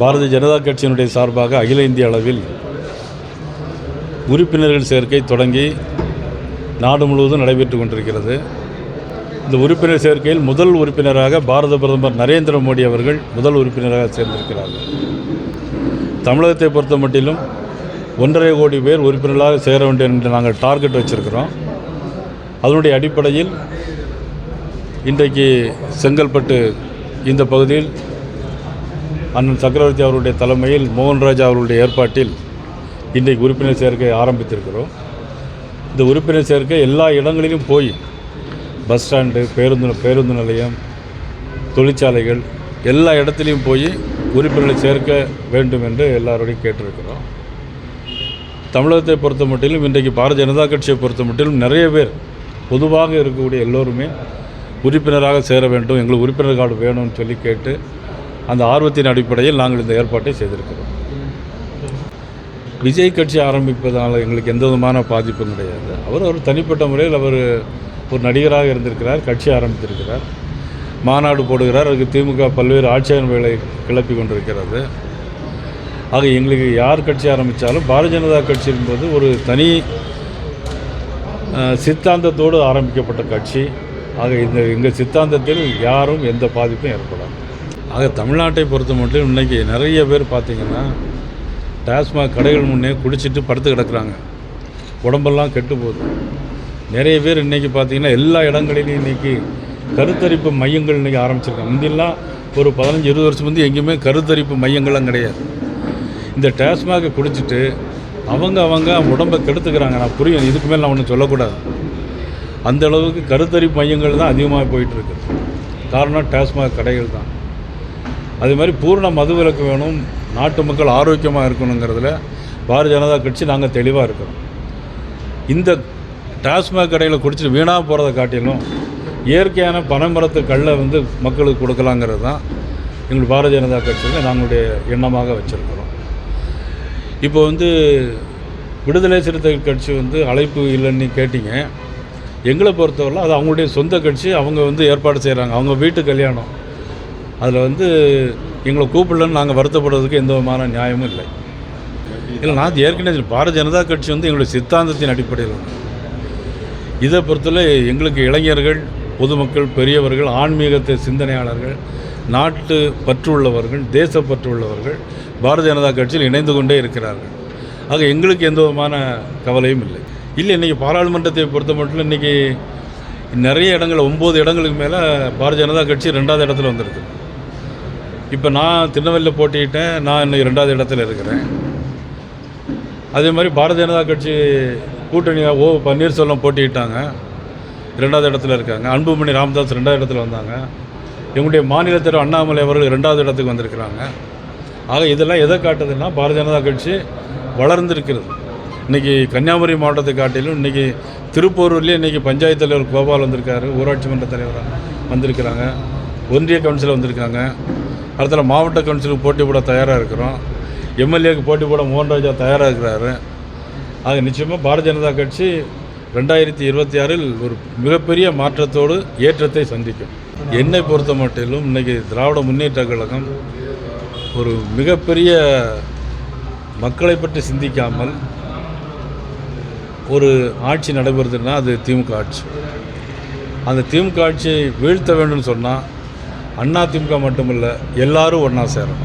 பாரதிய ஜனதா கட்சியினுடைய சார்பாக அகில இந்திய அளவில் உறுப்பினர்கள் சேர்க்கை தொடங்கி நாடு முழுவதும் நடைபெற்று கொண்டிருக்கிறது. இந்த உறுப்பினர் சேர்க்கையில் முதல் உறுப்பினராக பாரத பிரதமர் நரேந்திர மோடி அவர்கள் முதல் உறுப்பினராக சேர்ந்திருக்கிறார்கள். தமிழகத்தை பொறுத்த மட்டிலும் ஒன்றரை கோடி பேர் உறுப்பினர்களாக சேர வேண்டும் என்று நாங்கள் டார்கெட் வச்சுருக்கிறோம். அதனுடைய அடிப்படையில் இன்றைக்கு செங்கல்பட்டு இந்த பகுதியில் அண்ணன் சக்கரவர்த்தி அவருடைய தலைமையில் மோகன்ராஜ் அவருடைய ஏற்பாட்டில் இன்றைக்கு உறுப்பினர் சேர்க்கை ஆரம்பித்திருக்கிறோம். இந்த உறுப்பினர் சேர்க்கை எல்லா இடங்களிலும் போய் பஸ் ஸ்டாண்டு பேருந்து பேருந்து நிலையம் தொழிற்சாலைகள் எல்லா இடத்துலையும் போய் உறுப்பினர்களை சேர்க்க வேண்டும் என்று எல்லாரோடையும் கேட்டிருக்கிறோம். தமிழகத்தை பொறுத்த மட்டிலும் இன்றைக்கு பாரதிய ஜனதா கட்சியை பொறுத்த மட்டிலும் நிறைய பேர் பொதுவாக இருக்கக்கூடிய எல்லோருமே உறுப்பினராக சேர வேண்டும் எங்களுக்கு உறுப்பினர் கார்டு வேணும்னு சொல்லி கேட்டு அந்த ஆர்வத்தின் அடிப்படையில் நாங்கள் இந்த ஏற்பாட்டை செய்திருக்கிறோம். விஜய் கட்சி ஆரம்பிப்பதனால் எங்களுக்கு எந்த விதமான பாதிப்பும் கிடையாது. அவர் ஒரு தனிப்பட்ட முறையில் அவர் ஒரு நடிகராக இருந்திருக்கிறார் கட்சி ஆரம்பித்திருக்கிறார். மாநாடு போடுகிறார் அதுக்கு திமுக பல்வேறு ஆட்சியாளர்களை கிளப்பி கொண்டிருக்கிறது. ஆக எங்களுக்கு யார் கட்சி ஆரம்பித்தாலும் பாரதிய ஜனதா கட்சி என்பது ஒரு தனி சித்தாந்தத்தோடு ஆரம்பிக்கப்பட்ட கட்சி. ஆக இந்த எங்கள் சித்தாந்தத்தில் யாரும் எந்த பாதிப்பும் ஏற்படாது. ஆக தமிழ்நாட்டை பொறுத்த மட்டும் இன்றைக்கி நிறைய பேர் பார்த்திங்கன்னா டாஸ்மாக் கடைகள் முன்னே குடிச்சிட்டு படுத்து கிடக்குறாங்க. உடம்பெல்லாம் கெட்டு போகுது. நிறைய பேர் இன்றைக்கி பார்த்தீங்கன்னா எல்லா இடங்களிலும் இன்றைக்கி கருத்தரிப்பு மையங்கள் இன்றைக்கி ஆரம்பிச்சிருக்காங்க. முந்திலாம் ஒரு பதினஞ்சு இருபது வருஷம் வந்து எங்கேயுமே கருத்தரிப்பு மையங்கள்லாம் கிடையாது. இந்த டாஸ்மாகை குடிச்சிட்டு அவங்க அவங்க உடம்பை கெடுத்துக்கிறாங்க. நான் புரியும். இதுக்கு மேலே நான் ஒன்றும் சொல்லக்கூடாது. அந்த அளவுக்கு கருத்தரிப்பு மையங்கள் தான் அதிகமாக போயிட்டுருக்கு காரணம் டாஸ்மாக் கடைகள் தான். அதே மாதிரி பூர்ண மதுவிலக்கு வேணும் நாட்டு மக்கள் ஆரோக்கியமாக இருக்கணுங்கிறதுல பாரதிய ஜனதா கட்சி நாங்கள் தெளிவாக இருக்கிறோம். இந்த டாஸ்மாக் கடையில் குடிச்சிட்டு வீணாக போகிறத காட்டிலும் இயற்கையான பனைமரத்து கல்லை வந்து மக்களுக்கு கொடுக்கலாங்கிறது தான் எங்கள் பாரதிய ஜனதா கட்சியில் நாங்களுடைய எண்ணமாக வச்சுருக்கிறோம். இப்போ வந்து விடுதலை சிறுத்தைகள் கட்சி வந்து அழைப்பு இல்லைன்னு கேட்டீங்க. எங்களை பொறுத்தவரை அது அவங்களுடைய சொந்த கட்சி அவங்க வந்து ஏற்பாடு செய்கிறாங்க அவங்க வீட்டு கல்யாணம். அதில் வந்து எங்களை கூப்பிடலன்னு நாங்கள் வருத்தப்படுறதுக்கு எந்த விதமான நியாயமும் இல்லை. இல்லை நான் ஏற்கனவே பாரதிய ஜனதா கட்சி வந்து எங்களுடைய சித்தாந்தத்தின் அடிப்படையில் இதை பொறுத்தவரை எங்களுக்கு இளைஞர்கள் பொதுமக்கள் பெரியவர்கள் ஆன்மீகத்தை சிந்தனையாளர்கள் நாட்டு பற்று உள்ளவர்கள் தேசப்பற்று உள்ளவர்கள் பாரதிய ஜனதா கட்சியில் இணைந்து கொண்டே இருக்கிறார்கள். ஆக எங்களுக்கு எந்த விதமான கவலையும் இல்லை. இல்லை இன்றைக்கி பாராளுமன்றத்தை பொறுத்த மட்டும் இன்றைக்கி நிறைய இடங்கள் ஒம்பது இடங்களுக்கு மேலே பாரதிய ஜனதா கட்சி ரெண்டாவது இடத்துல வந்திருக்கு இப்போ நான் திருநெல்வேலியில் போட்டிட்டேன் நான் இன்னைக்கு ரெண்டாவது இடத்துல இருக்கிறேன். அதே மாதிரி பாரதிய ஜனதா கட்சி கூட்டணியாக ஓ பன்னீர்செல்வம் போட்டிட்டாங்க ரெண்டாவது இடத்துல இருக்காங்க. அன்புமணி ராமதாஸ் ரெண்டாவது இடத்துல வந்தாங்க. எங்களுடைய மாநில தலைவர் அண்ணாமலை அவர்கள் ரெண்டாவது இடத்துக்கு வந்திருக்கிறாங்க. ஆக இதெல்லாம் எதை காட்டுதுன்னா பாரதிய ஜனதா கட்சி வளர்ந்துருக்கிறது. இன்றைக்கி கன்னியாகுமரி மாவட்டத்தை காட்டிலும் இன்றைக்கி திருப்பூரூர்லேயே இன்றைக்கி பஞ்சாயத்து தலைவர் கோபால் வந்திருக்காரு. ஊராட்சி மன்ற தலைவராக வந்திருக்கிறாங்க. ஒன்றிய கவுன்சிலர் வந்திருக்காங்க. அடுத்த மாவட்ட கவுன்சிலுக்கு போட்டி போட தயாராக இருக்கிறோம். எம்எல்ஏக்கு போட்டி போட மோகன்ராஜா தயாராக இருக்கிறாரு. ஆக நிச்சயமாக பாரதிய ஜனதா கட்சி ரெண்டாயிரத்தி இருபத்தி ஆறில் ஒரு மிகப்பெரிய மாற்றத்தோடு ஏற்றத்தை சந்திக்கும். என்னை பொறுத்த மட்டிலும் இன்றைக்கி திராவிட முன்னேற்ற கழகம் ஒரு மிகப்பெரிய மக்களை பற்றி சிந்திக்காமல் ஒரு ஆட்சி நடைபெறுதுன்னா அது திமுக ஆட்சி. அந்த திமுக ஆட்சியை வீழ்த்த வேண்டும்னு சொன்னால் அண்ணா திமுக மட்டுமில்லை எல்லாரும் ஒன்றா சேரணும்.